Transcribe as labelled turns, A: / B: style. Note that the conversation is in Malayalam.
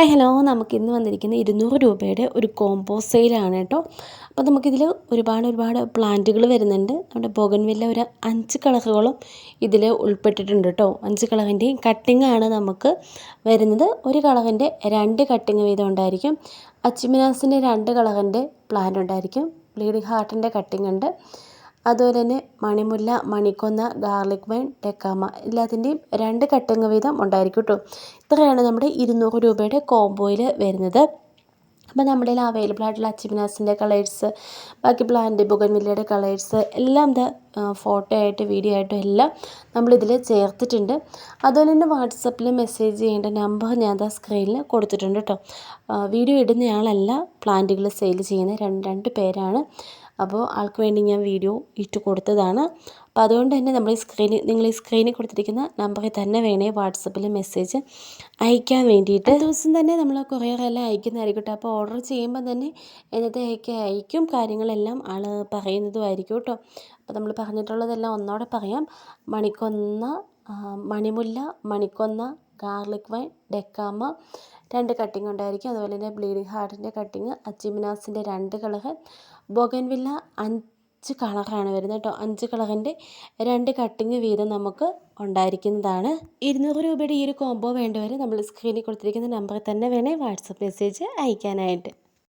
A: ഹായ് ഹലോ നമുക്ക് ഇന്ന് വന്നിരിക്കുന്ന ഇരുന്നൂറ് രൂപയുടെ ഒരു കോംബോ സെയിലാണ് കേട്ടോ. അപ്പോൾ നമുക്കിതിൽ ഒരുപാട് ഒരുപാട് പ്ലാന്റുകൾ വരുന്നുണ്ട്. നമ്മുടെ ബോഗൻവില്ല ഒരു അഞ്ച് കളറുകളും ഇതിൽ ഉൾപ്പെട്ടിട്ടുണ്ട് കേട്ടോ. അഞ്ച് കളറിന്റെയും കട്ടിംഗ് ആണ് നമുക്ക് വരുന്നത്. ഒരു കളറിന്റെ രണ്ട് കട്ടിങ് വീതം ഉണ്ടായിരിക്കും. അച്ചിമിനാസിന്റെ രണ്ട് കളറിന്റെ പ്ലാന്റ് ഉണ്ടായിരിക്കും. ബ്ലീഡിംഗ് ഹാർട്ടിന്റെ കട്ടിംഗ് ഉണ്ട്. അതുപോലെ തന്നെ മണിമുല്ല മണിക്കൊന്ന ഗാർലിക് വൈൻ ടെക്കാമ എല്ലാത്തിന്റെയും രണ്ട് കട്ടങ്ങ് വീതം ഉണ്ടായിരിക്കും കേട്ടോ ഇത്രയാണ് നമ്മുടെ ഇരുന്നൂറ് രൂപയുടെ കോംബോയിൽ വരുന്നത്. അപ്പോൾ നമ്മുടെ കയ്യിൽ അവൈലബിൾ ആയിട്ടുള്ള അച്ചിമിനാസിന്റെ കളേഴ്സ് ബാക്കി പ്ലാന്റ് ബുഗൻവില്ലയുടെ കളേഴ്സ് എല്ലാം ഇത് ഫോട്ടോ ആയിട്ട് വീഡിയോ ആയിട്ടും എല്ലാം നമ്മളിതിൽ ചേർത്തിട്ടുണ്ട്. അതുപോലെ തന്നെ വാട്സപ്പിൽ മെസ്സേജ് ചെയ്യേണ്ട നമ്പർ ഞാൻ അത് സ്ക്രീനിൽ കൊടുത്തിട്ടുണ്ട് കേട്ടോ വീഡിയോ ഇടുന്നയാളല്ല പ്ലാന്റുകൾ സെയിൽ ചെയ്യുന്ന രണ്ട് രണ്ട് പേരാണ്. അപ്പോൾ ആൾക്ക് വേണ്ടി ഞാൻ വീഡിയോ ഇട്ട് കൊടുത്തതാണ്. അപ്പോൾ അതുകൊണ്ട് തന്നെ നമ്മൾ ഈ സ്ക്രീനിൽ നിങ്ങൾ ഈ സ്ക്രീനിൽ കൊടുത്തിരിക്കുന്ന നമ്പറിൽ തന്നെ വേണേ വാട്സപ്പിൽ മെസ്സേജ് അയക്കാൻ വേണ്ടിയിട്ട്. ദിവസം തന്നെ നമ്മൾ കൊറിയറെല്ലാം അയക്കുന്നതായിരിക്കും അപ്പോൾ ഓർഡർ ചെയ്യുമ്പോൾ തന്നെ എന്നത്തേക്ക് അയക്കും കാര്യങ്ങളെല്ലാം ആൾ പറയുന്നതും ആയിരിക്കും കേട്ടോ. അപ്പോൾ നമ്മൾ പറഞ്ഞിട്ടുള്ളതെല്ലാം ഒന്നോടെ പറയാം. മണിക്കൊന്ന മണിമുല്ല മണിക്കൊന്ന ഗാർലിക് വൈൻ ഡെക്കാമ രണ്ട് കട്ടിംഗ് ഉണ്ടായിരിക്കും. അതുപോലെ തന്നെ ബ്ലീഡിങ് ഹാർട്ടിന്റെ കട്ടിങ് അച്ചിമിനാസിന്റെ രണ്ട് കളറ് ബൊഗൻവില്ല അഞ്ച് കളറാണ് വരുന്നത് കേട്ടോ. അഞ്ച് കളറിന്റെ രണ്ട് കട്ടിങ് വീതം നമുക്ക് ഉണ്ടായിരിക്കുന്നതാണ്. ഇരുന്നൂറ് രൂപയുടെ ഈ ഒരു കോംബോ വേണ്ടവരെ നമ്മൾ സ്ക്രീനിൽ കൊടുത്തിരിക്കുന്ന നമ്പറിൽ തന്നെ വേണേൽ വാട്സപ്പ് മെസ്സേജ് അയക്കാനായിട്ട്.